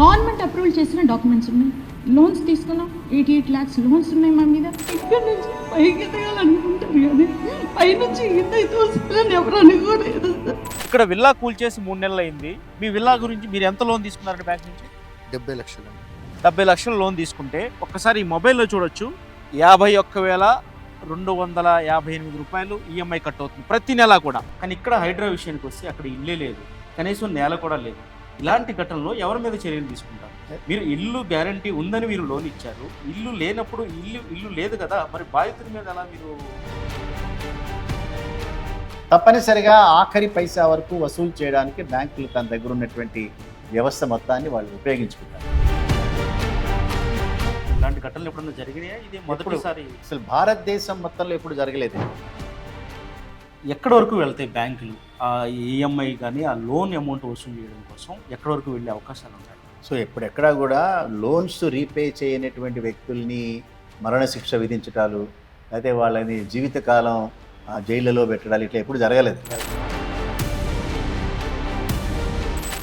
Government approval చేసిన documents ఉన్నాయి. Loans తీసుకున్నాం ఎయిటీ ఎయిట్ ల్యాక్స్ లోన్స్ ఉన్నాయి మా మీద. ఇక్కడ నుంచి పైకి ఎదగాలనుకుంటారు కానీ పైనుంచి ఎవరు అనుకోలేదు. ఇక్కడ విల్లా కూల్చేసి మూడు నెలలు అయింది మీ విల్లా గురించి మీరు ఎంత లోన్ తీసుకున్నారండి బ్యాంక్ నుంచి? డెబ్బై లక్షలు. డెబ్బై లక్షల లోన్ తీసుకుంటే ఒక్కసారి ఈ మొబైల్లో చూడొచ్చు. యాభై ఒక్క వేల రెండు వందల యాభై ఎనిమిది రూపాయలు ఈఎంఐ కట్ అవుతుంది ప్రతి నెల కూడా. కానీ ఇక్కడ హైడ్రా విషయానికి వస్తే అక్కడ ఇల్లే లేదు. కనీసం నేల కూడా లేదు. ఇలాంటి ఘటనలో ఎవరి మీద చర్యలు తీసుకుంటారు? మీరు ఇల్లు గ్యారంటీ ఉందని మీరు లోన్ ఇచ్చారు. ఇల్లు లేనప్పుడు ఇల్లు ఇల్లు లేదు కదా మరి బాధితుల మీద ఎలా మీరు తప్పనిసరిగా ఆఖరి పైసా వరకు వసూలు చేయడానికి బ్యాంకులు తన దగ్గర ఉన్నటువంటి వ్యవస్థ మొత్తాన్ని వాళ్ళు ఉపయోగించుకుంటారు. ఇలాంటి ఘటనలు ఎప్పుడన్నా జరిగినాయా? ఇది మొదటిసారి అసలు భారతదేశం మొత్తంలో ఎప్పుడు జరగలేదు. ఎక్కడి వరకు వెళ్తాయి బ్యాంకులు? ఈఎంఐ కానీ ఆ లోన్ అమౌంట్ వసూలు చేయడం కోసం ఎక్కడి వరకు వెళ్ళే అవకాశాలు ఉన్నాయి? సో ఎప్పుడెక్కడా కూడా లోన్స్ రీపే చేయనటువంటి వ్యక్తుల్ని మరణశిక్ష విధించటాలు అయితే వాళ్ళని జీవితకాలం జైళ్ళలో పెట్టడాలు ఇట్లా ఎప్పుడు జరగలేదు.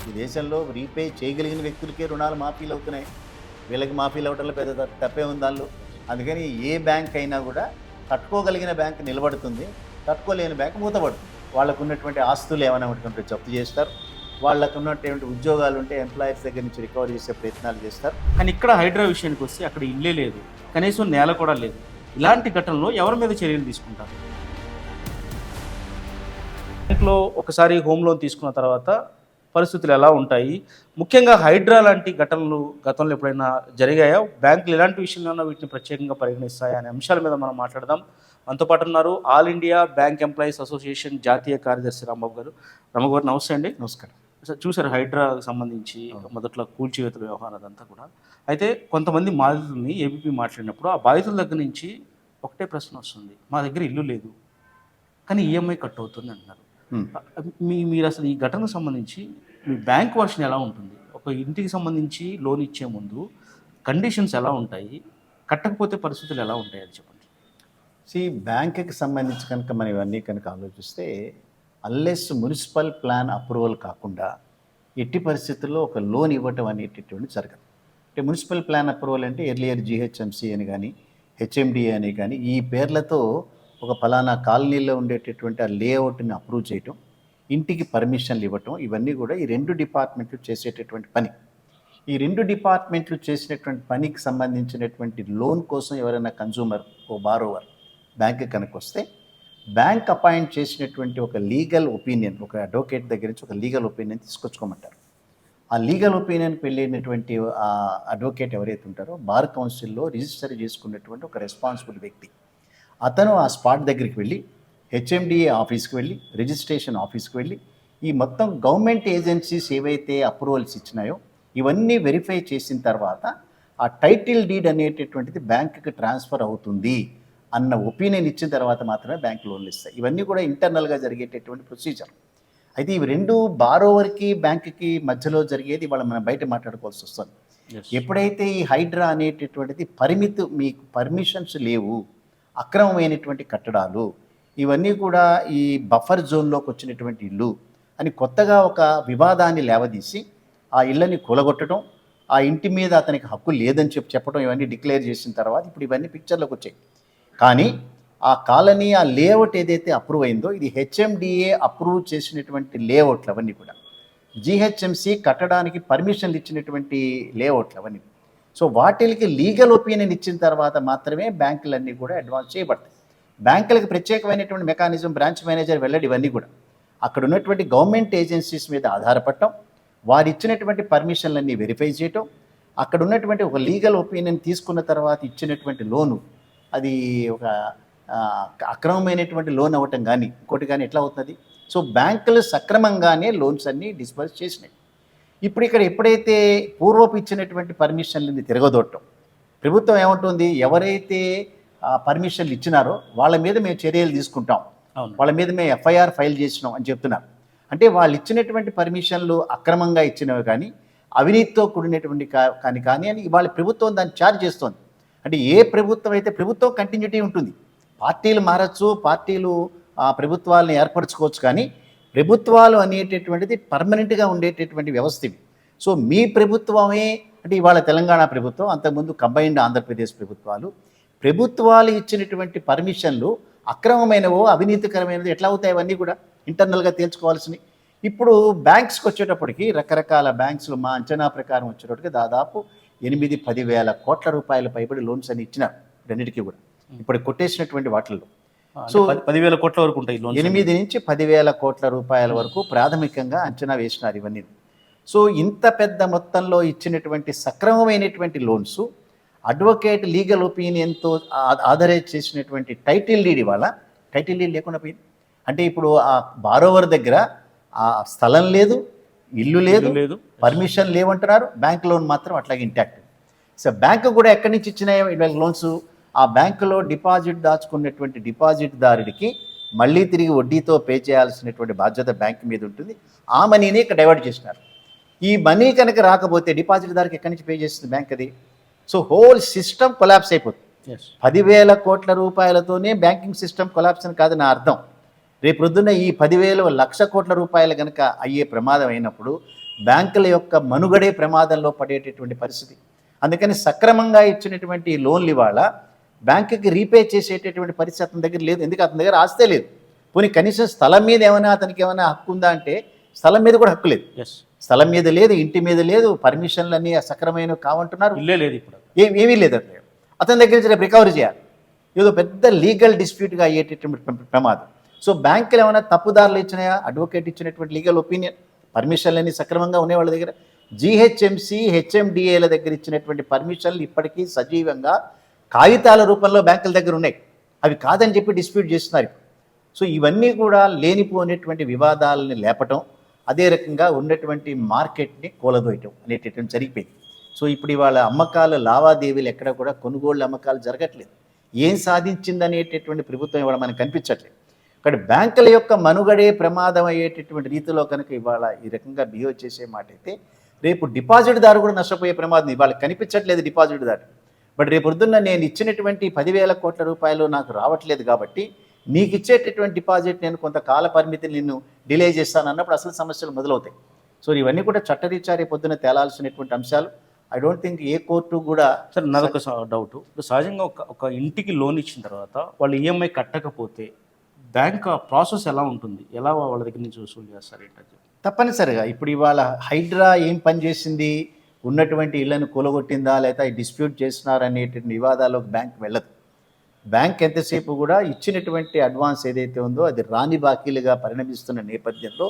ఈ దేశంలో రీపే చేయగలిగిన వ్యక్తులకే రుణాలు మాఫీలు అవుతున్నాయి. వీళ్ళకి మాఫీలు అవటంలో పెద్ద తప్పే ఉంది దానిలో. అందుకని ఏ బ్యాంక్ అయినా కూడా తట్టుకోగలిగిన బ్యాంక్ నిలబడుతుంది. తట్టుకోలేని బ్యాంక్ మూతపడుతుంది. వాళ్ళకు ఉన్నటువంటి ఆస్తులు ఏమైనా ఉంటుంటే జప్తు చేస్తారు. వాళ్ళకు ఉన్నటువంటి ఉద్యోగాలు ఉంటే ఎంప్లాయర్స్ దగ్గర నుంచి రికవర్ చేసే ప్రయత్నాలు చేస్తారు. కానీ ఇక్కడ హైడ్రా విషయానికి వస్తే అక్కడ ఇల్లే లేదు. కనీసం నేల కూడా లేదు. ఇలాంటి ఘటనలో ఎవరి మీద చర్యలు తీసుకుంటారు? బ్యాంక్లో ఒకసారి హోమ్ లోన్ తీసుకున్న తర్వాత పరిస్థితులు ఎలా ఉంటాయి? ముఖ్యంగా హైడ్రా లాంటి ఘటనలు గతంలో ఎప్పుడైనా జరిగాయా? బ్యాంకులు ఎలాంటి విషయంలో వీటిని ప్రత్యేకంగా పరిగణిస్తాయా? అనే అంశాల మీద మనం మాట్లాడదాం. మనతో పాటు ఉన్నారు all India bank employees association జాతీయ కార్యదర్శి రాంబాబు గారు. రాంబాబు గారు నమస్తే అండి. నమస్కారం. సార్ చూసారు హైడ్రాకు సంబంధించి మొదట్లో కూల్చివేత వ్యవహారం అదంతా కూడా. అయితే కొంతమంది బాధితుల్ని ఏబీపీ మాట్లాడినప్పుడు ఆ బాధితుల దగ్గర నుంచి ఒకటే ప్రశ్న వస్తుంది. మా దగ్గర ఇల్లు లేదు కానీ ఈఎంఐ కట్ అవుతుంది అంటున్నారు. మీ మీరు అసలు ఈ ఘటనకు సంబంధించి మీ బ్యాంక్ వర్షన్ ఎలా ఉంటుంది? ఒక ఇంటికి సంబంధించి లోన్ ఇచ్చే ముందు కండిషన్స్ ఎలా ఉంటాయి? కట్టకపోతే పరిస్థితులు ఎలా ఉంటాయి అది చెప్పండి. సి బ్యాంకుకి సంబంధించి కనుక మనం ఇవన్నీ కనుక ఆలోచిస్తే అల్లెస్ మున్సిపల్ ప్లాన్ అప్రూవల్ కాకుండా ఎట్టి పరిస్థితుల్లో ఒక లోన్ ఇవ్వటం అనేటటువంటి జరగదు. అంటే మున్సిపల్ ప్లాన్ అప్రూవల్ అంటే ఎర్లియర్ జిహెచ్ఎంసీ అని కానీ హెచ్ఎండిఏ అని కానీ ఈ పేర్లతో ఒక ఫలానా కాలనీలో ఉండేటటువంటి ఆ లేఅవుట్ని అప్రూవ్ చేయటం ఇంటికి పర్మిషన్లు ఇవ్వటం ఇవన్నీ కూడా ఈ రెండు డిపార్ట్మెంట్లు చేసేటటువంటి పని. ఈ రెండు డిపార్ట్మెంట్లు చేసినటువంటి పనికి సంబంధించినటువంటి లోన్ కోసం ఎవరైనా కన్జ్యూమర్ ఓ బారోవర్ బ్యాంక్ కనుక వస్తే బ్యాంక్ అపాయింట్ చేసినటువంటి ఒక లీగల్ ఒపీనియన్ ఒక అడ్వకేట్ దగ్గర నుంచి ఒక లీగల్ ఒపీనియన్ తీసుకొచ్చుకోమంటారు. ఆ లీగల్ ఒపీనియన్కి వెళ్ళినటువంటి ఆ అడ్వకేట్ ఎవరైతే ఉంటారో బార్ కౌన్సిల్లో రిజిస్టర్ చేసుకున్నటువంటి ఒక రెస్పాన్సిబుల్ వ్యక్తి. అతను ఆ స్పాట్ దగ్గరికి వెళ్ళి హెచ్ఎండిఏ ఆఫీస్కి వెళ్ళి రిజిస్ట్రేషన్ ఆఫీస్కి వెళ్ళి ఈ మొత్తం గవర్నమెంట్ ఏజెన్సీస్ ఏవైతే అప్రూవల్స్ ఇచ్చినాయో ఇవన్నీ వెరిఫై చేసిన తర్వాత ఆ టైటిల్ డీడ్ అనేటటువంటిది బ్యాంకుకి ట్రాన్స్ఫర్ అవుతుంది. అన్న ఒపీనియన్ ఇచ్చిన తర్వాత మాత్రమే బ్యాంక్ లోన్లు ఇస్తాయి. ఇవన్నీ కూడా ఇంటర్నల్గా జరిగేటటువంటి ప్రొసీజర్ అయితే ఇవి రెండు బారోవర్కి బ్యాంకుకి మధ్యలో జరిగేది వాళ్ళ మనం బయట మాట్లాడుకోవాల్సి వస్తుంది. ఎప్పుడైతే ఈ హైడ్రా అనేటటువంటిది పరిమితి మీకు పర్మిషన్స్ లేవు అక్రమమైనటువంటి కట్టడాలు ఇవన్నీ కూడా ఈ బఫర్ జోన్లోకి వచ్చినటువంటి ఇల్లు అని కొత్తగా ఒక వివాదాన్ని లేవదీసి ఆ ఇళ్ళని కూలగొట్టడం ఆ ఇంటి మీద అతనికి హక్కు లేదని చెప్పి చెప్పడం ఇవన్నీ డిక్లేర్ చేసిన తర్వాత ఇప్పుడు ఇవన్నీ పిక్చర్లోకి వచ్చాయి. కానీ ఆ కాలనీ ఆ లేఅవుట్ ఏదైతే అప్రూవ్ అయిందో ఇది హెచ్ఎండిఏ అప్రూవ్ చేసినటువంటి లేఅవుట్లు అవన్నీ కూడా. జిహెచ్ఎంసి కట్టడానికి పర్మిషన్లు ఇచ్చినటువంటి లేఅవుట్లు అవన్నీ. సో వాటికి లీగల్ ఒపీనియన్ ఇచ్చిన తర్వాత మాత్రమే బ్యాంకులన్నీ కూడా అడ్వాన్స్ చేయబడతాయి. బ్యాంకులకు ప్రత్యేకమైనటువంటి మెకానిజం బ్రాంచ్ మేనేజర్ వెళ్ళడు ఇవన్నీ కూడా. అక్కడ ఉన్నటువంటి గవర్నమెంట్ ఏజెన్సీస్ మీద ఆధారపడటం వారు ఇచ్చినటువంటి పర్మిషన్లన్నీ వెరిఫై చేయటం అక్కడ ఉన్నటువంటి ఒక లీగల్ ఒపీనియన్ తీసుకున్న తర్వాత ఇచ్చినటువంటి లోను అది ఒక అక్రమమైనటువంటి లోన్ అవ్వటం కానీ ఇంకోటి కానీ ఎట్లా అవుతుంది? సో బ్యాంకులు సక్రమంగానే లోన్స్ అన్నీ డిస్బర్స్ చేసినాయి. ఇప్పుడు ఇక్కడ ఎప్పుడైతే పూర్వపు ఇచ్చినటువంటి పర్మిషన్లని తిరగదొట్టం ప్రభుత్వం ఏమంటుంది? ఎవరైతే పర్మిషన్లు ఇచ్చినారో వాళ్ళ మీద మేము చర్యలు తీసుకుంటాం. వాళ్ళ మీద మేము ఎఫ్ఐఆర్ ఫైల్ చేసినాం అని చెప్తున్నారు. అంటే వాళ్ళు ఇచ్చినటువంటి పర్మిషన్లు అక్రమంగా ఇచ్చినవి కానీ అవినీతితో కూడినటువంటి కానీ కానీ అని వాళ్ళ ప్రభుత్వం దాన్ని ఛార్జ్ చేస్తోంది. అంటే ఏ ప్రభుత్వం అయితే ప్రభుత్వం కంటిన్యూటీ ఉంటుంది. పార్టీలు మారచ్చు పార్టీలు ఆ ప్రభుత్వాలను ఏర్పరచుకోవచ్చు కానీ ప్రభుత్వాలు అనేటటువంటిది పర్మనెంట్గా ఉండేటటువంటి వ్యవస్థ ఇవి సో మీ ప్రభుత్వమే అంటే ఇవాళ తెలంగాణ ప్రభుత్వం అంతకుముందు కంబైన్డ్ ఆంధ్రప్రదేశ్ ప్రభుత్వాలు ప్రభుత్వాలు ఇచ్చినటువంటి పర్మిషన్లు అక్రమమైనవో అవినీతికరమైనది ఎట్లా అవుతాయి అవన్నీ కూడా ఇంటర్నల్గా తేల్చుకోవాల్సినవి. ఇప్పుడు బ్యాంక్స్కి వచ్చేటప్పటికి రకరకాల బ్యాంక్స్లు మా అంచనా ప్రకారం వచ్చేటప్పటికి దాదాపు ఎనిమిది పదివేల కోట్ల రూపాయల పైబడి లోన్స్ అని ఇచ్చినారు రెండింటికి కూడా. ఇప్పుడు కొట్టేసినటువంటి వాటిల్లో. సో పదివేల కోట్ల వరకు ఉంటాయి లోన్స్ ఎనిమిది నుంచి పదివేల కోట్ల రూపాయల వరకు ప్రాథమికంగా అంచనా వేసినారు ఇవన్నీ. సో ఇంత పెద్ద మొత్తంలో ఇచ్చినటువంటి సక్రమమైనటువంటి లోన్స్ అడ్వకేట్ లీగల్ ఒపీనియన్తో ఆధరైజ్ చేసినటువంటి టైటిల్ డీడ్ ఇవాళ. టైటిల్ డీడ్ లేకుండా పోయింది. అంటే ఇప్పుడు ఆ బారోవర్ దగ్గర ఆ స్థలం లేదు ఇల్లు లేదు లేదు. పర్మిషన్ లేవంటున్నారు. బ్యాంక్ లోన్ మాత్రం అట్లాగే ఇంటాక్ట్ సో బ్యాంకు కూడా ఎక్కడి నుంచి ఇచ్చినాయి? వీళ్ళకి లోన్స్ ఆ బ్యాంకులో డిపాజిట్ దాచుకున్నటువంటి డిపాజిట్ దారుడికి మళ్ళీ తిరిగి వడ్డీతో పే చేయాల్సినటువంటి బాధ్యత బ్యాంక్ మీద ఉంటుంది. ఆ మనీని ఇక్కడ డైవర్ట్ చేసినారు. ఈ మనీ కనుక రాకపోతే డిపాజిట్ దారికి ఎక్కడి నుంచి పే చేస్తుంది బ్యాంక్ అది? సో హోల్ సిస్టమ్ కొలాప్స్ అయిపోతుంది. పదివేల కోట్ల రూపాయలతోనే బ్యాంకింగ్ సిస్టమ్ కొలాప్స్ అని కాదు నా అర్థం. రేపు ప్రొద్దున్న ఈ పదివేలు లక్ష కోట్ల రూపాయలు కనుక అయ్యే ప్రమాదం అయినప్పుడు బ్యాంకుల యొక్క మనుగడే ప్రమాదంలో పడేటటువంటి పరిస్థితి. అందుకని సక్రమంగా ఇచ్చినటువంటి లోన్లు ఇవాళ బ్యాంకుకి రీపే చేసేటటువంటి పరిస్థితి అతని దగ్గర లేదు. ఎందుకు? అతని దగ్గర ఆస్తే లేదు. పోనీ కనీసం స్థలం మీద ఏమైనా అతనికి ఏమైనా హక్కు ఉందా అంటే స్థలం మీద కూడా హక్కు లేదు. స్థలం మీద లేదు ఇంటి మీద లేదు పర్మిషన్లు అన్నీ సక్రమైనవి కావంటున్నారు లేదు ఇప్పుడు ఏ ఏమీ లేదు అతను అతని దగ్గర నుంచి రేపు రికవరీ చేయాలి. ఏదో పెద్ద లీగల్ డిస్ప్యూట్గా అయ్యేటటువంటి ప్ర- ప్రమాదం. సో బ్యాంకులు ఏమైనా తప్పుదారులు ఇచ్చినాయా? అడ్వకేట్ ఇచ్చినటువంటి లీగల్ ఒపీనియన్. పర్మిషన్లు అన్ని సక్రమంగా ఉన్నాయి వాళ్ళ దగ్గర. జిహెచ్ఎంసి హెచ్ఎండిఏల దగ్గర ఇచ్చినటువంటి పర్మిషన్లు ఇప్పటికీ సజీవంగా కాగితాల రూపంలో బ్యాంకుల దగ్గర ఉన్నాయి. అవి కాదని చెప్పి డిస్ప్యూట్ చేస్తున్నారు సో ఇవన్నీ కూడా లేనిపోయినటువంటి వివాదాలని లేపటం అదే రకంగా ఉన్నటువంటి మార్కెట్ని కూలదోయటం అనేటటువంటి జరిగిపోయింది. సో ఇప్పుడు ఇవాళ అమ్మకాలు లావాదేవీలు ఎక్కడ కూడా కొనుగోళ్ళు అమ్మకాలు జరగట్లేదు. ఏం సాధించిందనేటటువంటి ప్రభుత్వం ఇవాళ మనకు కనిపించట్లేదు. కాబట్టి బ్యాంకుల యొక్క మనుగడే ప్రమాదం అయ్యేటటువంటి రీతిలో కనుక ఇవాళ ఈ రకంగా బిహేవ్ చేసే మాట అయితే రేపు డిపాజిట్దారు కూడా నష్టపోయే ప్రమాదం ఇవాళ కనిపించట్లేదు డిపాజిట్దారు బట్ రేపు పొద్దున్న నేను ఇచ్చినటువంటి పదివేల కోట్ల రూపాయలు నాకు రావట్లేదు కాబట్టి నీకు ఇచ్చేటటువంటి డిపాజిట్ నేను కొంత కాల పరిమితిని నిన్ను డిలే చేస్తాను అన్నప్పుడు అసలు సమస్యలు మొదలవుతాయి. సో ఇవన్నీ కూడా చట్టరీత్యా రేపు పొద్దున తేలాల్సినటువంటి అంశాలు. I don't think a court కూడా సార్ నాదొక డౌట్ ఇప్పుడు సహజంగా ఒక ఒక ఇంటికి లోన్ ఇచ్చిన తర్వాత వాళ్ళు ఈఎంఐ కట్టకపోతే బ్యాంక్ ఆ ప్రాసెస్ ఎలా ఉంటుంది? ఎలా వాళ్ళ దగ్గర నుంచి వసూలు చేస్తారు ఏంటది తప్పనిసరిగా. ఇప్పుడు ఇవాళ హైడ్రా ఏం పనిచేసింది ఉన్నటువంటి ఇళ్ళను కూలగొట్టిందా? లేదా డిస్ప్యూట్ చేస్తున్నారు అనేటువంటి వివాదాలకు బ్యాంక్ వెళ్ళదు. బ్యాంక్ ఎంతసేపు కూడా ఇచ్చినటువంటి అడ్వాన్స్ ఏదైతే ఉందో అది రాని బాకీలుగా పరిణమిస్తున్న నేపథ్యంలో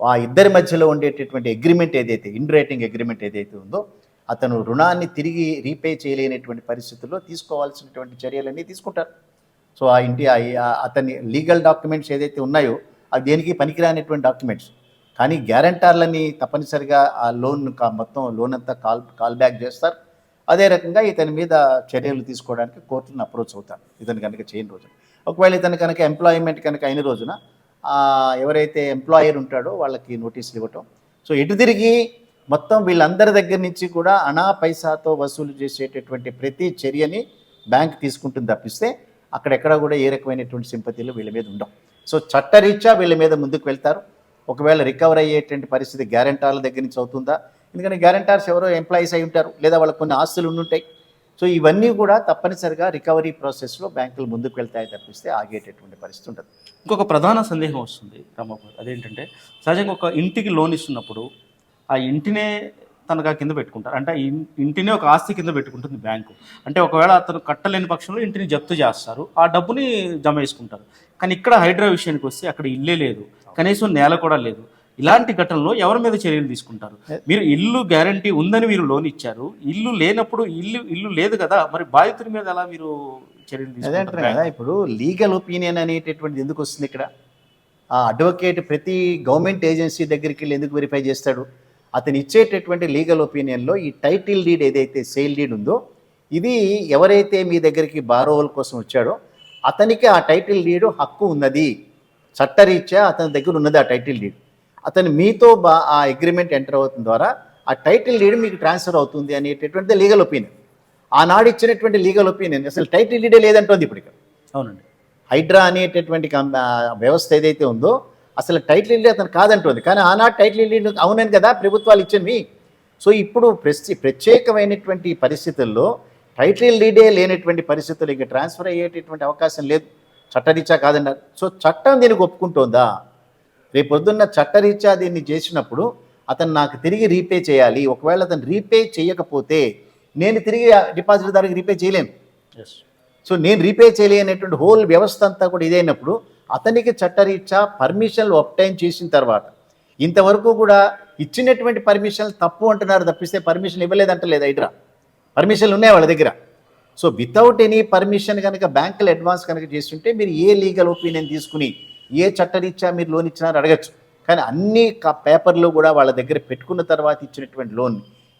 ఆ ఇద్దరి మధ్యలో ఉండేటటువంటి అగ్రిమెంట్ ఏదైతే ఇన్ రేటింగ్ అగ్రిమెంట్ ఏదైతే ఉందో అతను రుణాన్ని తిరిగి రీపే చేయలేనటువంటి పరిస్థితుల్లో తీసుకోవాల్సినటువంటి చర్యలన్నీ తీసుకుంటారు. సో ఆ ఇంటి ఆ- అతని లీగల్ డాక్యుమెంట్స్ ఏదైతే ఉన్నాయో అవి దేనికి పనికిరానటువంటి డాక్యుమెంట్స్. కానీ గ్యారంటార్లని తప్పనిసరిగా ఆ లోన్ మొత్తం లోన్ అంతా కాల్ కాల్ బ్యాక్ చేస్తారు. అదే రకంగా ఇతని మీద చర్యలు తీసుకోవడానికి కోర్టును అప్రోచ్ అవుతారు. ఇతను కనుక చేయని రోజున. ఒకవేళ ఇతను కనుక ఎంప్లాయ్మెంట్ కనుక అయిన రోజున ఎవరైతే ఎంప్లాయర్ ఉంటాడో వాళ్ళకి నోటీసులు ఇవ్వటం. సో ఎటు తిరిగి మొత్తం వీళ్ళందరి దగ్గర నుంచి కూడా అనా పైసాతో వసూలు చేసేటటువంటి ప్రతి చర్యని బ్యాంక్ తీసుకుంటుంది తప్పిస్తే అక్కడెక్కడ కూడా ఏ రకమైనటువంటి సింపతీలు వీళ్ళ మీద ఉండవు. సో చట్టరీత్యా వీళ్ళ మీద ముందుకు వెళ్తారు. ఒకవేళ రికవర్ అయ్యేటువంటి పరిస్థితి గ్యారంటార్ల దగ్గర నుంచి అవుతుందా? ఎందుకంటే గ్యారంటార్స్ ఎవరో ఎంప్లాయీస్ అయి ఉంటారు. లేదా వాళ్ళకి కొన్ని ఆస్తులు ఉండుంటాయి. సో ఇవన్నీ కూడా తప్పనిసరిగా రికవరీ ప్రాసెస్లో బ్యాంకులు ముందుకు వెళ్తాయి తప్పిస్తే ఆగేటటువంటి పరిస్థితి ఉండదు ఇంకొక ప్రధాన సందేహం వస్తుంది రామబాబు అదేంటంటే సహజంగా ఒక ఇంటికి లోన్ ఇస్తున్నప్పుడు ఆ ఇంటినే తనగా కింద పెట్టుకుంటారు. అంటే ఇంటినే ఒక ఆస్తి కింద పెట్టుకుంటుంది బ్యాంకు. అంటే ఒకవేళ అతను కట్టలేని పక్షంలో ఇంటిని జప్తు చేస్తారు. ఆ డబ్బుని జమ వేసుకుంటారు కానీ ఇక్కడ హైడ్రా విషయానికి వస్తే అక్కడ ఇల్లే లేదు. కనీసం నేల కూడా లేదు. ఇలాంటి ఘటనలో ఎవరి మీద చర్యలు తీసుకుంటారు? మీరు ఇల్లు గ్యారంటీ ఉందని మీరు లోన్ ఇచ్చారు. ఇల్లు లేనప్పుడు ఇల్లు ఇల్లు లేదు కదా మరి బాధితుడి మీద ఎలా మీరు చర్యలు అదే అంటారు తీసుకుంటారు కదా ఇప్పుడు లీగల్ ఒపీనియన్ అనేటటువంటిది ఎందుకు వస్తుంది ఇక్కడ? ఆ అడ్వకేట్ ప్రతి గవర్నమెంట్ ఏజెన్సీ దగ్గరికి వెళ్ళి ఎందుకు వెరిఫై చేస్తాడు? అతను ఇచ్చేటటువంటి లీగల్ ఒపీనియన్లో ఈ టైటిల్ డీడ్ ఏదైతే సేల్ డీడ్ ఉందో ఇది ఎవరైతే మీ దగ్గరికి బారోవల్ కోసం వచ్చాడో అతనికి ఆ టైటిల్ డీడ్ హక్కు ఉన్నది. చట్టరీత్యా అతని దగ్గర ఉన్నది ఆ టైటిల్ డీడ్. అతను మీతో బా ఆ అగ్రిమెంట్ ఎంటర్ అవుతున్న ద్వారా ఆ టైటిల్ డీడ్ మీకు ట్రాన్స్ఫర్ అవుతుంది అనేటటువంటి లీగల్ ఒపీనియన్. ఆనాడు ఇచ్చినటువంటి లీగల్ ఒపీనియన్ అసలు టైటిల్ డీడే లేదంటోంది ఇప్పుడు ఇక్కడ అవునండి. హైడ్రా అనేటటువంటి వ్యవస్థ ఏదైతే ఉందో అసలు టైటిల్ డీడ్ అతను కాదంటోంది. కానీ ఆనాడు టైటిల్ డీడ్ అవునని కదా ప్రభుత్వాలు ఇచ్చినవి సో ఇప్పుడు ప్రతి ప్రత్యేకమైనటువంటి పరిస్థితుల్లో టైటిల్ డీడే లేనటువంటి పరిస్థితులు ఇంకా ట్రాన్స్ఫర్ అయ్యేటటువంటి అవకాశం లేదు. చట్టరీత్యా కాదన్నారు. సో చట్టం దీనికి ఒప్పుకుంటోందా? రేపు పొద్దున్న చట్టరీత్యా దీన్ని చేసినప్పుడు అతను నాకు తిరిగి రీపే చేయాలి. ఒకవేళ అతను రీపే చేయకపోతే నేను తిరిగి డిపాజిట్దారుకి రీపే చేయలేను. సో నేను రీపే చేయలేనటువంటి హోల్ వ్యవస్థ అంతా కూడా ఇదైనప్పుడు అతనికి చట్టరీత్యా పర్మిషన్లు ఒప్టైన్ చేసిన తర్వాత ఇంతవరకు కూడా ఇచ్చినటువంటి పర్మిషన్లు తప్పు అంటున్నారు తప్పిస్తే పర్మిషన్ ఇవ్వలేదంటలేదు హైడ్రా పర్మిషన్లు ఉన్నాయి వాళ్ళ దగ్గర. సో వితౌట్ ఎనీ పర్మిషన్ కనుక బ్యాంకులు అడ్వాన్స్ కనుక చేస్తుంటే మీరు ఏ లీగల్ ఒపీనియన్ తీసుకుని ఏ చట్టరీత్యా మీరు లోన్ ఇచ్చినారో అడగచ్చు. కానీ అన్ని పేపర్లు కూడా వాళ్ళ దగ్గర పెట్టుకున్న తర్వాత ఇచ్చినటువంటి లోన్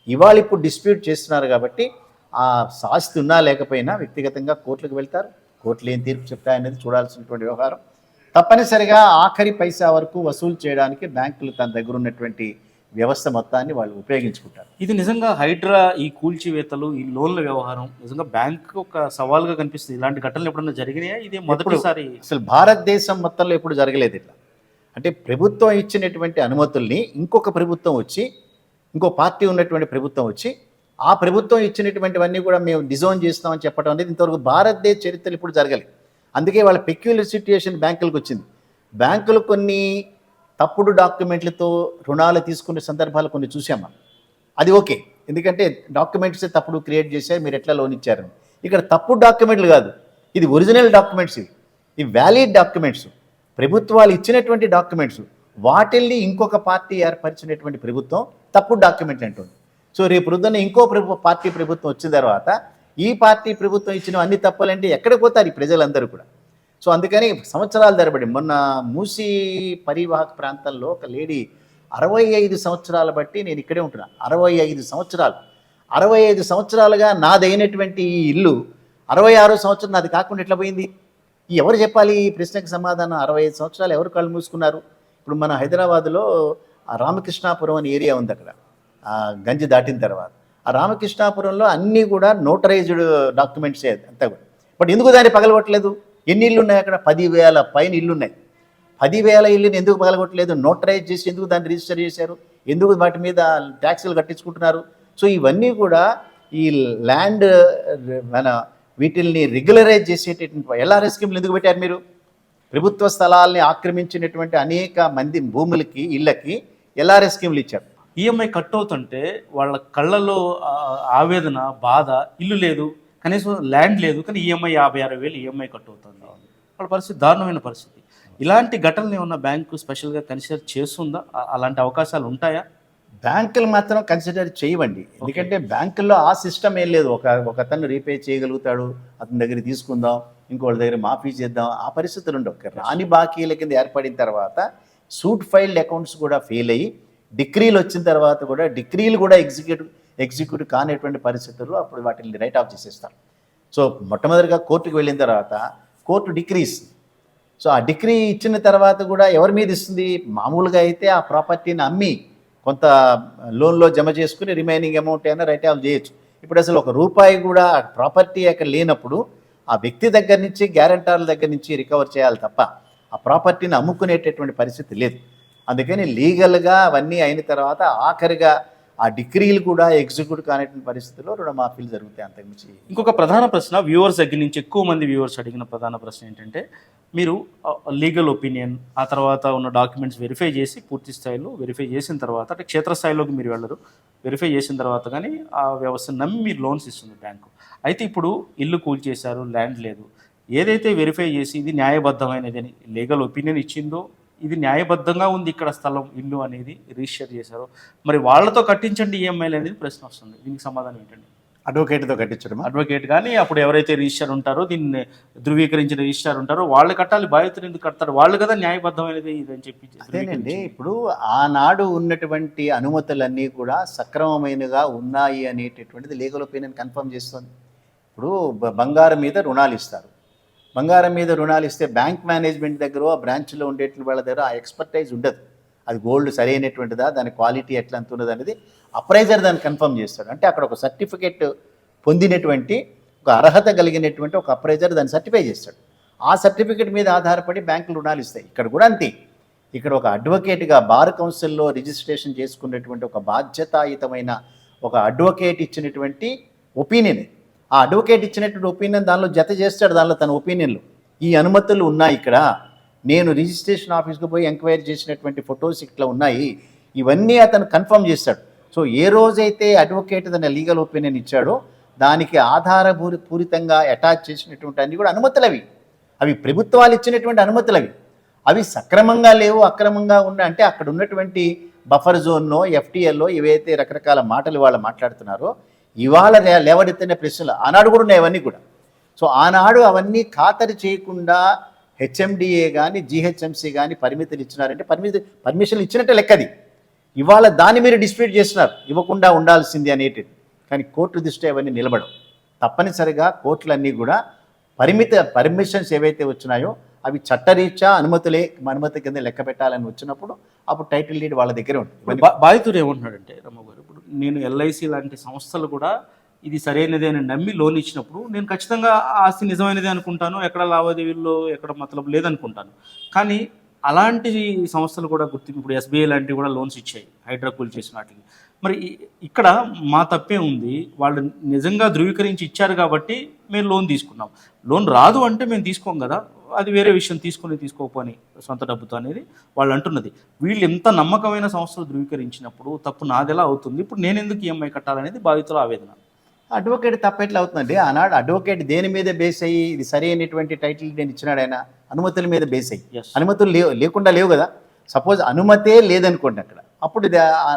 ఇవాళ ఇప్పుడు డిస్ప్యూట్ చేస్తున్నారు కాబట్టి ఆ సాస్తి ఉన్నా లేకపోయినా వ్యక్తిగతంగా కోర్టులకు వెళ్తారు. కోర్టులు ఏం తీర్పు చెప్తాయనేది చూడాల్సినటువంటి వ్యవహారం. తప్పనిసరిగా ఆఖరి పైసా వరకు వసూలు చేయడానికి బ్యాంకులు తన దగ్గర ఉన్నటువంటి వ్యవస్థ మొత్తాన్ని వాళ్ళు ఉపయోగించుకుంటారు. ఇది నిజంగా హైడ్రా ఈ కూల్చివేతలు ఈ లోన్ల వ్యవహారం నిజంగా బ్యాంక్ ఒక సవాల్గా కనిపిస్తుంది. ఇలాంటి ఘటనలు ఎప్పుడన్నా జరిగినాయా? ఇది మొదటిసారి అసలు భారతదేశం మొత్తంలో ఎప్పుడు జరగలేదు ఇట్లా. అంటే ప్రభుత్వం ఇచ్చినటువంటి అనుమతుల్ని ఇంకొక ప్రభుత్వం వచ్చి ఇంకో పార్టీ ఉన్నటువంటి ప్రభుత్వం వచ్చి ఆ ప్రభుత్వం ఇచ్చినటువంటివన్నీ కూడా మేము డిజోన్ చేస్తామని చెప్పడం అనేది ఇంతవరకు భారతదేశ చరిత్రలు ఇప్పుడు జరగలేదు. అందుకే వాళ్ళ పెక్యులర్ సిట్యుయేషన్ బ్యాంకులకు వచ్చింది. బ్యాంకులు కొన్ని తప్పుడు డాక్యుమెంట్లతో రుణాలు తీసుకునే సందర్భాలు కొన్ని చూసాం మనం. అది ఓకే. ఎందుకంటే డాక్యుమెంట్స్ తప్పుడు క్రియేట్ చేశారు మీరు ఎట్లా లోన్ ఇచ్చారు? ఇక్కడ తప్పుడు డాక్యుమెంట్లు కాదు. ఇది ఒరిజినల్ డాక్యుమెంట్స్ ఇవి. ఇవి వ్యాలిడ్ డాక్యుమెంట్స్. ప్రభుత్వాలు ఇచ్చినటువంటి డాక్యుమెంట్స్. వాటిల్ని ఇంకొక పార్టీ ఏర్పరిచినటువంటి ప్రభుత్వం తప్పుడు డాక్యుమెంట్లు అంటుంది. సో రేపు పొద్దున్న ఇంకో ప్రభు పార్టీ ప్రభుత్వం వచ్చిన తర్వాత ఈ పార్టీ ప్రభుత్వం ఇచ్చిన అన్ని తప్పులంటే ఎక్కడికి పోతారు ఈ ప్రజలందరూ కూడా? సో అందుకని సంవత్సరాల తరబడి మొన్న మూసీ పరివాహక ప్రాంతంలో ఒక లేడీ అరవై ఐదు సంవత్సరాల బట్టి నేను ఇక్కడే ఉంటున్నా. అరవై ఐదు సంవత్సరాలు. అరవై ఐదు సంవత్సరాలుగా నాదైనటువంటి ఈ ఇల్లు అరవై ఆరో సంవత్సరం నాది కాకుండా ఎట్లా పోయింది? ఎవరు చెప్పాలి ఈ ప్రశ్నకు సమాధానం? అరవై ఐదు సంవత్సరాలు ఎవరు కళ్ళు మూసుకున్నారు? ఇప్పుడు మన హైదరాబాద్లో రామకృష్ణాపురం అనే ఏరియా ఉంది అక్కడ. గంజి దాటిన తర్వాత. ఆ రామకృష్ణాపురంలో అన్నీ కూడా నోటరైజ్డ్ డాక్యుమెంట్సే అంతా కూడా. బట్ ఎందుకు దాన్ని పగలగొట్టలేదు? ఎన్ని ఇల్లు ఉన్నాయి అక్కడ? పదివేల పైన ఇల్లు ఉన్నాయి పదివేల ఇల్లుని ఎందుకు పగలగొట్టలేదు? నోటరైజ్ చేసి ఎందుకు దాన్ని రిజిస్టర్ చేశారు? ఎందుకు వాటి మీద ట్యాక్సులు కట్టించుకుంటున్నారు? సో ఇవన్నీ కూడా ఈ ల్యాండ్ మన వీటిల్ని రెగ్యులరైజ్ చేసేటటువంటి ఎల్ఆర్ఎస్ స్కీమ్లు ఎందుకు పెట్టారు మీరు? ప్రభుత్వ స్థలాల్ని ఆక్రమించినటువంటి అనేక మంది భూములకి ఇళ్ళకి ఎల్ఆర్ఎస్ స్కీమ్లు ఇచ్చారు. ఈఎంఐ కట్ అవుతుంటే వాళ్ళ కళ్ళలో ఆవేదన బాధ ఇల్లు లేదు కనీసం ల్యాండ్ లేదు కానీ ఈఎంఐ యాభై అరవై వేలు ఈఎంఐ కట్ అవుతుంది వాళ్ళ పరిస్థితి దారుణమైన పరిస్థితి. ఇలాంటి ఘటనలు ఏమన్నా బ్యాంకు స్పెషల్గా కన్సిడర్ చేస్తుందా? అలాంటి అవకాశాలు ఉంటాయా? బ్యాంకులు మాత్రం కన్సిడర్ చేయవండి. ఎందుకంటే బ్యాంకుల్లో ఆ సిస్టమ్ ఏం లేదు. ఒక ఒక అతను రీపే చేయగలుగుతాడు అతని దగ్గర తీసుకుందాం ఇంకోటి దగ్గర మాఫీ చేద్దాం ఆ పరిస్థితులు ఉండవు. రాని బాకీల కింద ఏర్పడిన తర్వాత సూట్ ఫైల్డ్ అకౌంట్స్ కూడా ఫెయిల్ అయ్యి డిగ్రీలు వచ్చిన తర్వాత కూడా డిగ్రీలు కూడా ఎగ్జిక్యూటివ్ ఎగ్జిక్యూటివ్ కానిటువంటి పరిస్థితుల్లో అప్పుడు వాటిని రైట్ ఆఫ్ చేసేస్తారు. సో మొట్టమొదటిగా కోర్టుకు వెళ్ళిన తర్వాత కోర్టు డిగ్రీస్ సో ఆ డిగ్రీ ఇచ్చిన తర్వాత కూడా ఎవరి మీద ఇస్తుంది? మామూలుగా అయితే ఆ ప్రాపర్టీని అమ్మి కొంత లోన్లో జమ చేసుకుని రిమైనింగ్ అమౌంట్ అయినా రైట్ ఆఫ్ చేయొచ్చు. ఇప్పుడు అసలు ఒక రూపాయి కూడా ప్రాపర్టీ అక్కడ లేనప్పుడు ఆ వ్యక్తి దగ్గర నుంచి గ్యారంటార్ల దగ్గర నుంచి రికవర్ చేయాలి తప్ప ఆ ప్రాపర్టీని అమ్ముకునేటటువంటి పరిస్థితి లేదు. అందుకని లీగల్గా అవన్నీ అయిన తర్వాత ఆఖరిగా ఆ డిగ్రీలు కూడా ఎగ్జిక్యూట్ కానటువంటి పరిస్థితుల్లో రుణమాఫీలు జరుగుతాయి అంతకుమించి ఇంకొక ప్రధాన ప్రశ్న వ్యూవర్స్ దగ్గర నుంచి ఎక్కువ మంది వ్యూవర్స్ అడిగిన ప్రధాన ప్రశ్న ఏంటంటే మీరు లీగల్ ఒపీనియన్ ఆ తర్వాత ఉన్న డాక్యుమెంట్స్ వెరిఫై చేసి పూర్తి స్థాయిలో వెరిఫై చేసిన తర్వాత అంటే క్షేత్రస్థాయిలోకి మీరు వెళ్ళరు వెరిఫై చేసిన తర్వాత కానీ ఆ వ్యవస్థను నమ్మి మీరు లోన్స్ ఇస్తుంది బ్యాంకు. అయితే ఇప్పుడు ఇల్లు కూల్చేశారు ల్యాండ్ లేదు. ఏదైతే వెరిఫై చేసి ఇది న్యాయబద్ధమైనది అని లీగల్ ఒపీనియన్ ఇచ్చిందో ఇది న్యాయబద్ధంగా ఉంది ఇక్కడ స్థలం ఇల్లు అనేది రిజిస్టర్ చేశారు. మరి వాళ్ళతో కట్టించండి ఈఎంఐలు అనేది ప్రశ్న వస్తుంది. దీనికి సమాధానం ఏంటండి? అడ్వకేట్తో కట్టించడమా? అడ్వకేట్ కానీ అప్పుడు ఎవరైతే రిజిస్టర్ ఉంటారో దీన్ని ధృవీకరించిన రిజిస్టర్ ఉంటారో వాళ్ళు కట్టాలి బాధితులు ఎందుకు కడతారు? వాళ్ళు కదా న్యాయబద్ధమైనది ఇదని చెప్పి అదేనండి. ఇప్పుడు ఆనాడు ఉన్నటువంటి అనుమతులన్నీ కూడా సక్రమమైనగా ఉన్నాయి అనేటటువంటిది లీగల్ ఒపీనియన్ కన్ఫర్మ్ చేస్తుంది. ఇప్పుడు బంగారం మీద రుణాలు ఇస్తారు. బంగారం మీద రుణాలు ఇస్తే బ్యాంక్ మేనేజ్మెంట్ దగ్గర ఆ బ్రాంచ్లో ఉండేటువంటి వాళ్ళ దగ్గర ఆ ఎక్స్పర్టైజ్ ఉండదు. అది గోల్డ్ సరైనటువంటిదా దాని క్వాలిటీ ఎట్లా ఎంత ఉన్నది అనేది అప్రైజర్ దాన్ని కన్ఫర్మ్ చేస్తాడు. అంటే అక్కడ ఒక సర్టిఫికేట్ పొందినటువంటి ఒక అర్హత కలిగినటువంటి ఒక అప్రైజర్ దాన్ని సర్టిఫై చేస్తాడు. ఆ సర్టిఫికెట్ మీద ఆధారపడి బ్యాంకులు రుణాలు ఇస్తాయి. ఇక్కడ కూడా అంతే. ఇక్కడ ఒక అడ్వకేట్గా బార్ కౌన్సిల్లో రిజిస్ట్రేషన్ చేసుకున్నటువంటి ఒక బాధ్యతాయుతమైన ఒక అడ్వకేట్ ఇచ్చినటువంటి ఒపీనియన్ ఆ అడ్వకేట్ ఇచ్చినటువంటి ఒపీనియన్ దానిలో జత చేస్తాడు దానిలో తన ఒపీనియన్లు. ఈ అనుమతులు ఉన్నాయి ఇక్కడ. నేను రిజిస్ట్రేషన్ ఆఫీస్కి పోయి ఎంక్వైరీ చేసినటువంటి ఫొటోస్ ఇట్లా ఉన్నాయి. ఇవన్నీ అతను కన్ఫర్మ్ చేస్తాడు. సో ఏ రోజైతే అడ్వకేట్ తన లీగల్ ఒపీనియన్ ఇచ్చాడో దానికి ఆధారపూరి పూరితంగా అటాచ్ చేసినటువంటి అన్ని కూడా అనుమతులు అవి. అవి ప్రభుత్వాలు ఇచ్చినటువంటి అనుమతులు అవి. అవి సక్రమంగా లేవు అక్రమంగా ఉన్నాయి అంటే అక్కడ ఉన్నటువంటి బఫర్ జోన్నో ఎఫ్టీఎల్లో ఏవైతే రకరకాల మాటలు వాళ్ళు మాట్లాడుతున్నారో ఇవాళ లే- లేవనెత్తిన ప్రశ్నలు ఆనాడు కూడా ఉన్నాయి అవన్నీ కూడా. సో ఆనాడు అవన్నీ ఖాతరు చేయకుండా హెచ్ఎండిఏ కానీ జిహెచ్ఎంసి కానీ పరిమితులు ఇచ్చినారంటే పరిమితి పర్మిషన్లు ఇచ్చినట్టే లెక్కది. ఇవాళ దాన్ని మీరు డిస్ప్యూట్ చేస్తున్నారు ఇవ్వకుండా ఉండాల్సింది అనేటిది. కానీ కోర్టు దృష్టి అవన్నీ నిలబడవు. తప్పనిసరిగా కోర్టులన్నీ కూడా పరిమిత పర్మిషన్స్ ఏవైతే వచ్చినాయో అవి చట్టరీత్యా అనుమతులే అనుమతి కింద లెక్క పెట్టాలని వచ్చినప్పుడు అప్పుడు టైటిల్ డీడ్ వాళ్ళ దగ్గరే ఉంటుంది. బా- బాధితుడు ఏమంటున్నాడంటే రమ్మ గారు నేను ఎల్ఐసి లాంటి సంస్థలు కూడా ఇది సరైనదే అని నమ్మి లోన్ ఇచ్చినప్పుడు నేను ఖచ్చితంగా ఆస్తి నిజమైనదే అనుకుంటాను ఎక్కడ లావాదేవీల్లో ఎక్కడ మతలబు లేదనుకుంటాను. కానీ అలాంటి సంస్థలు కూడా గుర్తింపు ఇప్పుడు ఎస్బీఐ లాంటివి కూడా లోన్స్ ఇచ్చాయి హైడ్రాకూల్ చేసిన వాటికి. మరి ఇక్కడ మా తప్పే ఉంది వాళ్ళు నిజంగా ధృవీకరించి ఇచ్చారు కాబట్టి మేము లోన్ తీసుకున్నాం. లోన్ రాదు అంటే మేము తీసుకోం కదా అది వేరే విషయం తీసుకొని తీసుకోకపోని సొంత డబ్బుతో అనేది వాళ్ళు అంటున్నది. వీళ్ళు ఎంత నమ్మకమైన సంస్థలు ధృవీకరించినప్పుడు తప్పు నాదెలా అవుతుంది? ఇప్పుడు నేను ఎందుకు ఈఎంఐ కట్టాలనేది బాధితుల ఆవేదన. అడ్వకేట్ తప్పెట్లా అవుతుందండి ఆనాడు అడ్వకేట్ దేని మీద బేస్ అయ్యి ఇది సరి అయినటువంటి టైటిల్ నేను ఇచ్చినాడు ఆయన అనుమతుల మీద బేస్ అయ్యి. అనుమతులు లేవు లేకుండా లేవు కదా. సపోజ్ అనుమతే లేదనుకోండి అక్కడ. అప్పుడు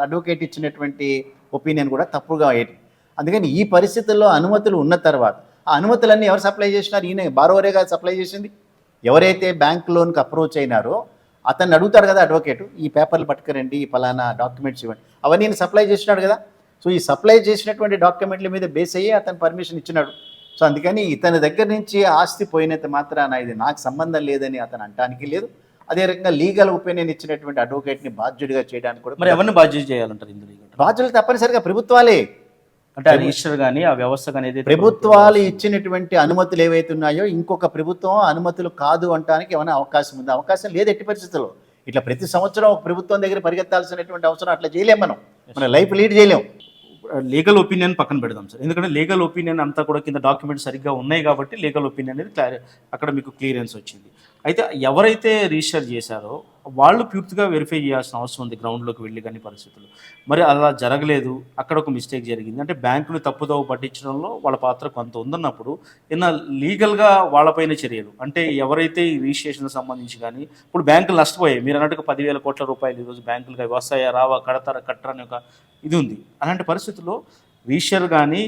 అడ్వకేట్ ఇచ్చినటువంటి ఒపీనియన్ కూడా తప్పుగా అయ్యేది. అందుకని ఈ పరిస్థితుల్లో అనుమతులు ఉన్న తర్వాత ఆ అనుమతులన్నీ ఎవరు సప్లై చేసినారు? ఈయన బారోవరే కాదు సప్లై చేసింది? ఎవరైతే బ్యాంక్ లోన్కి అప్రోచ్ అయినారో అతన్ని అడుగుతాడు కదా అడ్వకేట్ ఈ పేపర్లు పట్టుకురండి ఈ ఫలానా డాక్యుమెంట్స్ ఇవ్వండి. అవన్నీ ఈయన సప్లై చేసినాడు కదా. సో ఈ సప్లై చేసినటువంటి డాక్యుమెంట్ల మీద బేస్ అయ్యి అతను పర్మిషన్ ఇచ్చినాడు. సో అందుకని ఇతని దగ్గర నుంచి ఆస్తి పోయినంత మాత్రాన ఇది నాకు సంబంధం లేదని అతను అంటానికి లేదు. అదే రకంగా లీగల్ ఒపీనియన్ ఇచ్చినటువంటి అడ్వకేట్ని బాధ్యుడిగా చేయడానికి మరి కూడా ఎవరిని బాధ్యత చేయాలంటారు ఇందులో? బాధ్యులు తప్పనిసరిగా ప్రభుత్వాలే. అంటే ఆ రిజిస్టర్ కానీ ఆ వ్యవస్థ కానీ ఏదైతే ప్రభుత్వాలు ఇచ్చినటువంటి అనుమతులు ఏవైతే ఉన్నాయో ఇంకొక ప్రభుత్వం అనుమతులు కాదు అంటానికి ఏమైనా అవకాశం ఉంది? అవకాశం లేదు ఎట్టి పరిస్థితుల్లో. ఇట్లా ప్రతి సంవత్సరం ఒక ప్రభుత్వం దగ్గర పరిగెత్తాల్సినటువంటి అవసరం అట్లా చేయలేం మనం. మన లైఫ్ లీడ్ చేయలేం. లీగల్ ఒపీనియన్ పక్కన పెడదాం సార్. ఎందుకంటే లీగల్ ఒపీనియన్ అంతా కూడా కింద డాక్యుమెంట్స్ సరిగ్గా ఉన్నాయి కాబట్టి లీగల్ ఒపీనియన్ అనేది అక్కడ మీకు క్లియరెన్స్ వచ్చింది. అయితే ఎవరైతే రిజిస్టర్ చేశారో వాళ్ళు పూర్తిగా వెరిఫై చేయాల్సిన అవసరం ఉంది గ్రౌండ్లోకి వెళ్ళి కానీ పరిస్థితులు. మరి అలా జరగలేదు అక్కడ ఒక మిస్టేక్ జరిగింది. అంటే బ్యాంకులు తప్పుదోవ పట్టించడంలో వాళ్ళ పాత్ర కొంత ఉందన్నప్పుడు ఇన్న లీగల్గా వాళ్ళపైన చర్యలు. అంటే ఎవరైతే ఈ రిజిస్ట్రేషన్ సంబంధించి కానీ ఇప్పుడు బ్యాంకులు నష్టపోయాయి. మీరు అన్నట్టుగా పదివేల కోట్ల రూపాయలు ఈరోజు బ్యాంకులుగా వస్తాయా రావా కడతారా కట్టరా అని ఒక ఇది ఉంది. అలాంటి పరిస్థితుల్లో రీషర్ కానీ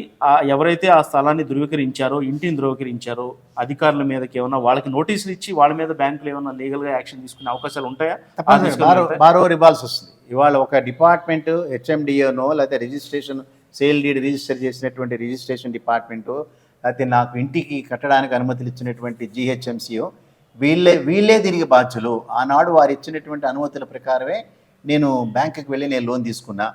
ఎవరైతే ఆ స్థలాన్ని ధృవీకరించారో ఇంటిని ధృవీకరించారో అధికారుల మీదకి ఏమైనా వాళ్ళకి నోటీసులు ఇచ్చి వాళ్ళ మీద బ్యాంకులు ఏమైనా లీగల్గా యాక్షన్ తీసుకునే అవకాశాలు ఉంటాయా? ఆ తప్పనిసరిగా దిశగా బారో ఉంటాయా? బారో ఇవ్వాల్సి వస్తుంది. ఇవాళ ఒక డిపార్ట్మెంట్ హెచ్ఎండిఏనో లేకపోతే రిజిస్ట్రేషన్ సేల్ డీడ్ రిజిస్టర్ చేసినటువంటి రిజిస్ట్రేషన్ డిపార్ట్మెంటు లేకపోతే నాకు ఇంటికి కట్టడానికి అనుమతులు ఇచ్చినటువంటి జిహెచ్ఎంసీఓ వీళ్ళే వీళ్ళే తిరిగి బాధ్యులు. ఆనాడు వారు ఇచ్చినటువంటి అనుమతుల ప్రకారమే నేను బ్యాంకుకి వెళ్ళి నేను లోన్ తీసుకున్నా.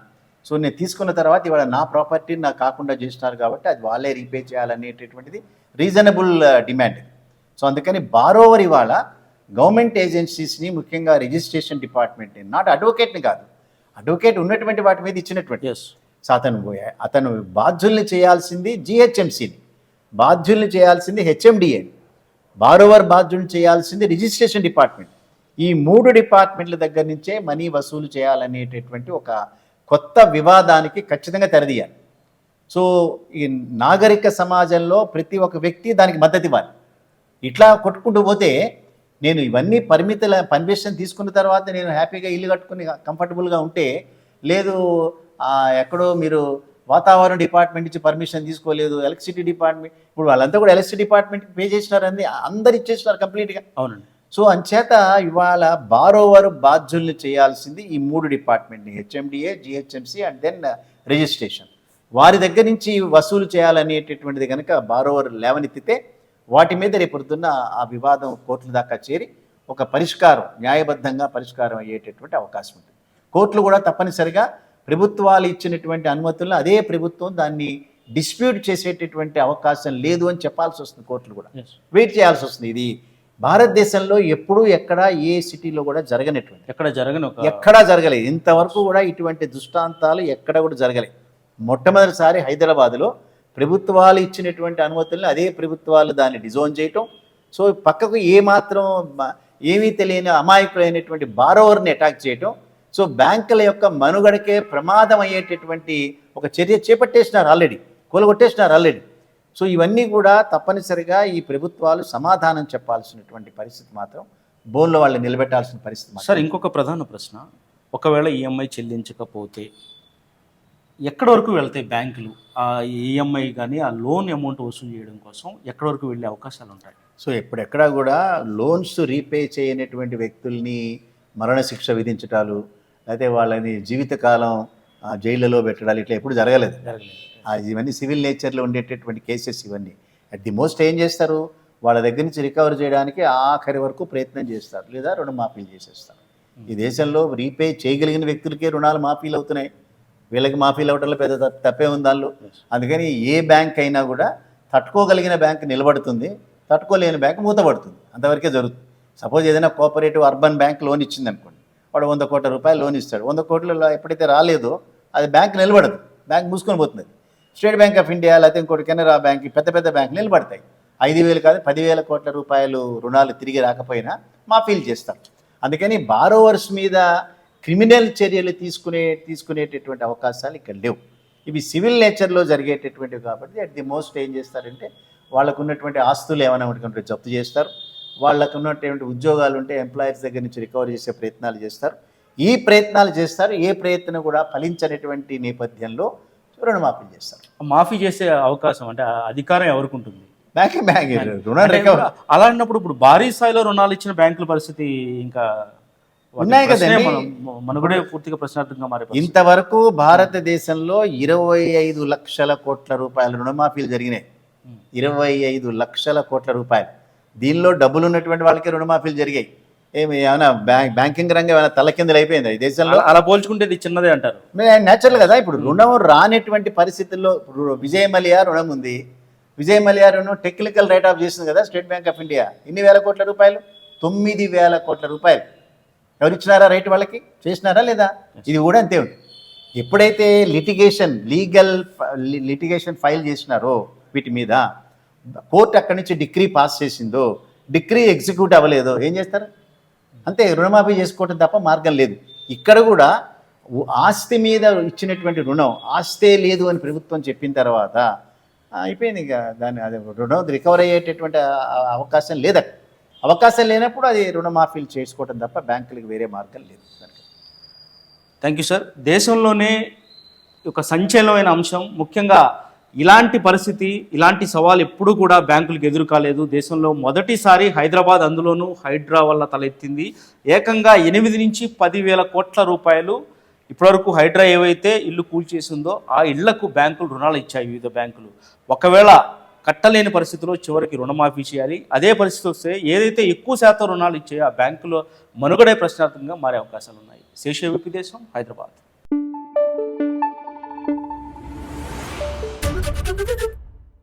సో నేను తీసుకున్న తర్వాత ఇవాళ నా ప్రాపర్టీ నాకు కాకుండా చేసినారు కాబట్టి అది వాళ్ళే రీపే చేయాలనేటటువంటిది రీజనబుల్ డిమాండ్ సో అందుకని బారోవర్ ఇవాళ గవర్నమెంట్ ఏజెన్సీస్ని ముఖ్యంగా రిజిస్ట్రేషన్ డిపార్ట్మెంట్ని నాట్ అడ్వకేట్ని కాదు అడ్వకేట్ ఉన్నటువంటి వాటి మీద ఇచ్చినటువంటి. సో అతను అతను బాధ్యుల్ని చేయాల్సింది జిహెచ్ఎంసీని బాధ్యుల్ని చేయాల్సింది హెచ్ఎండిఏ బారోవర్ బాధ్యుల్ని చేయాల్సింది రిజిస్ట్రేషన్ డిపార్ట్మెంట్ ఈ మూడు డిపార్ట్మెంట్ల దగ్గర నుంచే మనీ వసూలు చేయాలనేటటువంటి ఒక కొత్త వివాదానికి ఖచ్చితంగా తెరదీయాలి. సో ఈ నాగరిక సమాజంలో ప్రతి ఒక్క వ్యక్తి దానికి మద్దతు ఇవ్వాలి ఇట్లా కొట్టుకుంటూ పోతే నేను ఇవన్నీ పరిమితుల పర్మిషన్ తీసుకున్న తర్వాత నేను హ్యాపీగా ఇల్లు కట్టుకుని కంఫర్టబుల్గా ఉంటే లేదు ఎక్కడో మీరు వాతావరణ డిపార్ట్మెంట్ నుంచి పర్మిషన్ తీసుకోలేదు ఎలక్ట్రిసిటీ డిపార్ట్మెంట్ ఇప్పుడు వాళ్ళంతా కూడా ఎలక్ట్రిసిటీ డిపార్ట్మెంట్కి పే చేసినారని అందరు ఇచ్చేసినారు కంప్లీట్గా. అవునండి. సో అంచేత ఇవాళ బారోవర్ బాధ్యుల్ని చేయాల్సింది ఈ మూడు డిపార్ట్మెంట్ని HMDA GHMC and then registration. వారి దగ్గర నుంచి వసూలు చేయాలనేటటువంటిది కనుక బారోవర్ లేవనెత్తితే వాటి మీద రేపొద్దున్న ఆ వివాదం కోర్టుల దాకా చేరి ఒక పరిష్కారం న్యాయబద్ధంగా పరిష్కారం అయ్యేటటువంటి అవకాశం ఉంటుంది. కోర్టులు కూడా తప్పనిసరిగా ప్రభుత్వాలు ఇచ్చినటువంటి అనుమతులను అదే ప్రభుత్వం దాన్ని డిస్ప్యూట్ చేసేటటువంటి అవకాశం లేదు అని చెప్పాల్సి వస్తుంది కోర్టులు కూడా. వెయిట్ చేయాల్సి వస్తుంది ఇది. భారతదేశంలో ఎప్పుడూ ఎక్కడ ఏ సిటీలో కూడా జరగనటువంటి ఎక్కడ జరగని ఎక్కడా జరగలేదు. ఇంతవరకు కూడా ఇటువంటి దృష్టాంతాలు ఎక్కడ కూడా జరగలేదు. మొట్టమొదటిసారి హైదరాబాద్లో ప్రభుత్వాలు ఇచ్చినటువంటి అనుమతుల్ని అదే ప్రభుత్వాలు దాన్ని డిజోన్ చేయటం. సో పక్కకు ఏమాత్రం ఏమీ తెలియని అమాయకులైనటువంటి బారోవర్ని అటాక్ చేయటం. సో బ్యాంకుల యొక్క మనుగడకే ప్రమాదం అయ్యేటటువంటి ఒక చర్య చేపట్టేసినారు ఆల్రెడీ కూలగొట్టేసినారు ఆల్రెడీ. సో ఇవన్నీ కూడా తప్పనిసరిగా ఈ ప్రభుత్వాలు సమాధానం చెప్పాల్సినటువంటి పరిస్థితి మాత్రం బోన్లో వాళ్ళు నిలబెట్టాల్సిన పరిస్థితి సార్ ఇంకొక ప్రధాన ప్రశ్న. ఒకవేళ ఈఎంఐ చెల్లించకపోతే ఎక్కడి వరకు వెళ్తాయి బ్యాంకులు? ఆ ఈఎంఐ కానీ ఆ లోన్ అమౌంట్ వసూలు చేయడం కోసం ఎక్కడి వరకు వెళ్ళే అవకాశాలు ఉంటాయి? సో ఎప్పుడెక్కడా కూడా లోన్స్ రీపే చేయనటువంటి వ్యక్తుల్ని మరణశిక్ష విధించటాలు లేకపోతే వాళ్ళని జీవితకాలం జైళ్ళలో పెట్టడాలు ఇట్లా ఎప్పుడు జరగలేదు. ఆ, ఇవన్నీ సివిల్ నేచర్లో ఉండేటటువంటి కేసెస్ ఇవన్నీ. అట్ ది మోస్ట్ ఏం చేస్తారు? వాళ్ళ దగ్గర నుంచి రికవర్ చేయడానికి ఆఖరి వరకు ప్రయత్నం చేస్తారు. లేదా రుణమాఫీలు చేసేస్తారు. ఈ దేశంలో రీపే చేయగలిగిన వ్యక్తులకే రుణాలు మాఫీలు అవుతున్నాయి. వీళ్ళకి మాఫీలు అవటంలో పెద్ద తప్ప- ఉంది దానిలో అందుకని ఏ బ్యాంక్ అయినా కూడా తట్టుకోగలిగిన బ్యాంక్ నిలబడుతుంది. తట్టుకోలేని బ్యాంక్ మూతపడుతుంది. అంతవరకే జరుగుతుంది. సపోజ్ ఏదైనా కోఆపరేటివ్ అర్బన్ బ్యాంక్ లోన్ ఇచ్చింది అనుకోండి. వాడు వంద కోట్ల రూపాయలు లోన్ ఇస్తాడు. వంద కోట్లలో ఎప్పుడైతే రాలేదో అది బ్యాంక్ నిలబడదు. బ్యాంక్ మూసుకొని పోతుంది. స్టేట్ బ్యాంక్ ఆఫ్ ఇండియా లేకపోతే ఇంకోటి కెనరా బ్యాంక్ పెద్ద పెద్ద బ్యాంక్ నిలబడతాయి. ఐదు వేలు కాదు పదివేల కోట్ల రూపాయలు రుణాలు తిరిగి రాకపోయినా మాఫీలు చేస్తాం. అందుకని బారోవర్స్ మీద క్రిమినల్ చర్యలు తీసుకునే తీసుకునేటటువంటి అవకాశాలు ఇక్కడ లేవు. ఇవి సివిల్ నేచర్లో జరిగేటటువంటివి కాబట్టి అట్ ది మోస్ట్ ఏం చేస్తారంటే వాళ్ళకు ఉన్నటువంటి ఆస్తులు ఏమైనా ఉంటుంటే జప్తు చేస్తారు. వాళ్ళకు ఉన్నటువంటి ఉద్యోగాలు ఉంటే ఎంప్లాయర్స్ దగ్గర నుంచి రికవర్ చేసే ప్రయత్నాలు చేస్తారు. ఈ ప్రయత్నాలు చేస్తారు. ఏ ప్రయత్నం కూడా ఫలించనటువంటి నేపథ్యంలో రుణమాఫీ చేస్తారు మాఫీ చేసే అవకాశం అంటే అధికారం ఎవరికి ఉంటుంది? బ్యాంక్ బ్యాంక్ రుణ అంటే రికవర్ అలా అన్నప్పుడు ఇప్పుడు భారీ స్థాయిలో రుణాలు ఇచ్చిన బ్యాంకుల పరిస్థితి ఇంకా ఉన్నాయి కదండి. మనం- మనుగడే పూర్తిగా ప్రశ్నార్థంగా మారే. ఇంతవరకు భారతదేశంలో ఇరవై ఐదు లక్షల కోట్ల రూపాయల రుణమాఫీలు జరిగినాయి. ఇరవై ఐదు లక్షల కోట్ల రూపాయలు. దీనిలో డబ్బులు ఉన్నటువంటి వాళ్ళకి రుణమాఫీలు జరిగాయి. ఏమి ఏమైనా బ్యాంక్ బ్యాంకింగ్ రంగం ఏమైనా తలకిందులు అయిపోయింది ఈ దేశంలో? అలా- పోల్చుకుంటే ఇది చిన్నదే అంటారు. నేచురల్ కదా ఇప్పుడు రుణం రానటువంటి పరిస్థితుల్లో ఇప్పుడు విజయ్ మలియా రుణం ఉంది. విజయ్ మలియా రుణం టెక్నికల్ రైట్ ఆఫ్ చేసింది కదా స్టేట్ బ్యాంక్ ఆఫ్ ఇండియా ఎన్ని వేల కోట్ల రూపాయలు? తొమ్మిది వేల కోట్ల రూపాయలు. ఎవరు ఇచ్చినారా రైట్ వాళ్ళకి? చేసినారా లేదా? ఇది కూడా అంతే ఉంది. ఎప్పుడైతే లిటిగేషన్ లీగల్ లిటిగేషన్ ఫైల్ చేసినారో వీటి మీద కోర్టు అక్కడి నుంచి డిగ్రీ పాస్ చేసిందో డిగ్రీ ఎగ్జిక్యూట్ అవ్వలేదో ఏం చేస్తారు? అంతే రుణమాఫీ చేసుకోవటం తప్ప మార్గం లేదు. ఇక్కడ కూడా ఆస్తి మీద ఇచ్చినటువంటి రుణం ఆస్తే లేదు అని ప్రభుత్వం చెప్పిన తర్వాత అయిపోయింది ఇక దాన్ని. అది రుణం రికవర్ అయ్యేటటువంటి అవకాశం లేదు అవకాశం లేనప్పుడు అది రుణమాఫీలు చేసుకోవటం తప్ప బ్యాంకులకు వేరే మార్గం లేదు. Thank you sir. దేశంలోనే ఒక సంచలనమైన అంశం ముఖ్యంగా ఇలాంటి పరిస్థితి ఇలాంటి సవాల్ ఎప్పుడూ కూడా బ్యాంకులకు ఎదురు కాలేదు. దేశంలో మొదటిసారి హైదరాబాద్ అందులోనూ హైడ్రా వల్ల తలెత్తింది. ఏకంగా ఎనిమిది నుంచి పదివేల కోట్ల రూపాయలు ఇప్పటివరకు హైడ్రా ఏవైతే ఇల్లు కూల్చేసిందో ఆ ఇళ్ళకు బ్యాంకులు రుణాలు ఇచ్చాయి వివిధ బ్యాంకులు. ఒకవేళ కట్టలేని పరిస్థితిలో చివరికి రుణమాఫీ చేయాలి. అదే పరిస్థితి వస్తే ఏదైతే ఎక్కువ శాతం రుణాలు ఇచ్చాయో ఆ బ్యాంకులో మనుగడే ప్రశ్నార్థంగా మారే అవకాశాలు ఉన్నాయి శేష విపి దేశం హైదరాబాద్.